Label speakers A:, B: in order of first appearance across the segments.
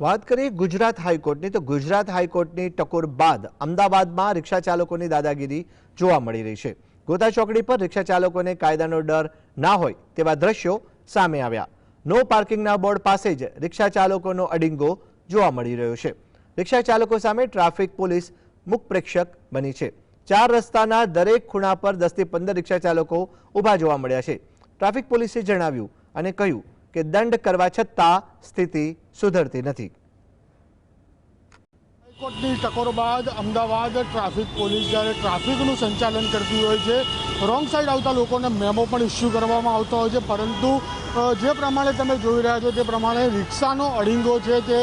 A: વાત કરીએ ગુજરાત હાઈકોર્ટની, તો ગુજરાત હાઈકોર્ટની ટકોર બાદ અમદાવાદમાં રિક્ષા ચાલકોની દાદાગીરી જોવા મળી રહી છે. ગોતા ચોકડી પર રિક્ષા ચાલકોને કાયદાનો ડર ના હોય તેવા દ્રશ્યો સામે આવ્યા. નો પાર્કિંગના બોર્ડ પાસે જ રિક્ષા ચાલકોનો અડિંગો જોવા મળી રહ્યો છે. રિક્ષા ચાલકો સામે ટ્રાફિક પોલીસ મુખ પ્રેક્ષક બની છે. ચાર રસ્તાના દરેક ખૂણા પર દસથી પંદર રિક્ષા ચાલકો ઊભા જોવા મળ્યા છે. ટ્રાફિક પોલીસે જણાવ્યું અને કહ્યું કે દંડ કરવા છતાં સ્થિતિ સુધરતી નથી.
B: હાઈકોર્ટની ટકોર બાદ અમદાવાદ ટ્રાફિક પોલીસ જ્યારે ટ્રાફિકનું સંચાલન કરતી હોય છે, રોંગ સાઈડ આવતા લોકોને મેમો પણ ઇસ્યુ કરવામાં આવતો હોય છે, પરંતુ જે પ્રમાણે તમે જોઈ રહ્યા છો તે પ્રમાણે રિક્ષાનો અડીંગો છે તે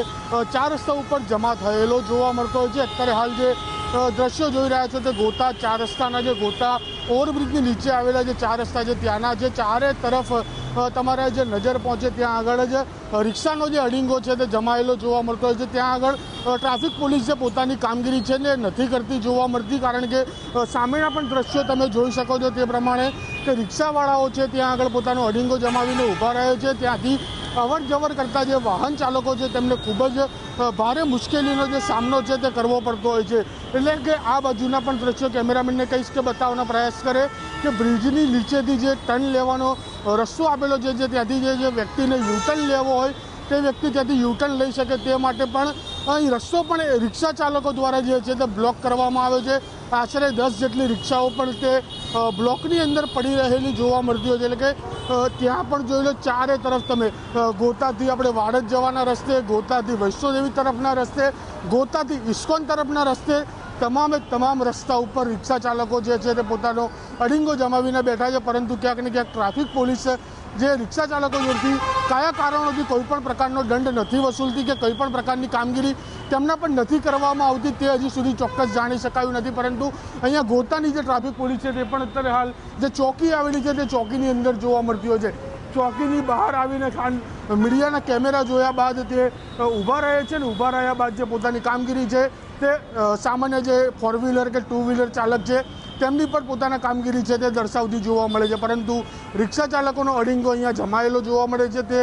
B: ચાર રસ્તા ઉપર જમા થયેલો જોવા મળતો હોય છે. અત્યારે હાલ જે દ્રશ્યો જોઈ રહ્યા છો તે ગોતા ચાર રસ્તાના જે ગોતા ઓવરબ્રિજની નીચે આવેલા જે ચાર રસ્તા છે, ત્યાંના જે ચારે તરફ તમારે જે નજર પહોંચે ત્યાં આગળ જ રિક્ષાનો જે અડીંગો છે તે જમાયેલો જોવા મળતો હોય છે. ત્યાં આગળ ટ્રાફિક પોલીસ જે પોતાની કામગીરી છે ને નથી કરતી જોવા મળતી, કારણ કે સામેના પણ દ્રશ્યો તમે જોઈ શકો છો તે પ્રમાણે કે રિક્ષાવાળાઓ છે ત્યાં આગળ પોતાનો અડીંગો જમાવીને ઊભા રહે છે. ત્યાંથી અવર જવર કરતા જે વાહન ચાલકો છે તેમને ખૂબ જ ભારે મુશ્કેલીનો જે સામનો છે તે કરવો પડતો હોય છે. એટલે કે આ બાજુના પણ દ્રશ્યો કેમેરામેનને કહીશ કે બતાવવાનો પ્રયાસ કરે કે બ્રિજની નીચેથી જે ટર્ન લેવાનો રસ્તો આપેલો છે જે ત્યાંથી જે વ્યક્તિને યુટર્ન લેવો હોય, તે વ્યક્તિ ત્યાંથી યુટર્ન લઈ શકે તે માટે પણ અહીં રસ્તો પણ રિક્ષા ચાલકો દ્વારા જે છે તે બ્લોક કરવામાં આવ્યો છે. આશરે દસ જેટલી રિક્ષાઓ પણ તે બ્લોકની અંદર પડી રહેલી જોવા મળતી હોય છે. એટલે કે ત્યાં પણ જોઈ લો ચારે તરફ તમે ગોતાથી આપણે વાડજ જવાના રસ્તે, ગોતાથી વૈષ્ણોદેવી તરફના રસ્તે, ગોતાથી ઇસ્કોન તરફના રસ્તે તમામે તમામ રસ્તા ઉપર રિક્ષા ચાલકો જે છે તે પોતાનો અડીંગો જમાવીને બેઠા છે. પરંતુ ક્યાંક ને ક્યાંક ટ્રાફિક પોલીસ જે રિક્ષા ચાલકો જોડતી કયા કારણોથી કોઈપણ પ્રકારનો દંડ નથી વસૂલતી કે કોઈપણ પ્રકારની કામગીરી તેમના પણ નથી કરવામાં આવતી તે હજી સુધી ચોક્કસ જાણી શકાયું નથી. પરંતુ અહીંયા ગોતાની જે ટ્રાફિક પોલીસ છે તે પણ અત્યારે હાલ જે ચોકી આવેલી છે તે ચોકીની અંદર જોવા મળતી હોય છે. ચોકીની બહાર આવીને ખાન મીડિયાના કેમેરા જોયા બાદ તે ઊભા રહે છે ને ઊભા રહ્યા બાદ જે પોતાની કામગીરી છે તે સામાન્ય જે ફોર વ્હીલર કે ટુ વ્હીલર ચાલક છે, તેમની પણ પોતાના કામગીરી છે તે દર્શાવતી જોવા મળે છે. પરંતુ રિક્ષા ચાલકોનો અડીંગો અહીંયા જમાયેલો જોવા મળે છે તે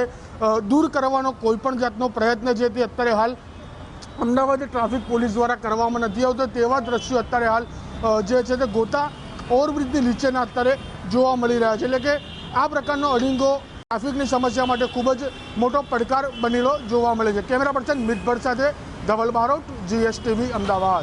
B: દૂર કરવાનો કોઈ પણ જાતનો પ્રયત્ન છે તે અત્યારે હાલ અમદાવાદ ટ્રાફિક પોલીસ દ્વારા કરવામાં નથી આવતો. તેવા દ્રશ્યો અત્યારે હાલ જે છે તે ગોતા ઓવરબ્રિજની નીચેના અત્યારે જોવા મળી રહ્યા છે. એટલે કે આ પ્રકારનો અડિંગો ટ્રાફિકની સમસ્યા માટે ખૂબ જ મોટો પડકાર બનેલો જોવા મળે છે. કેમેરા પર્સન મિત ભટ્ટ સાથે ધવલ બારોટ જીએસટીવી અમદાવાદ.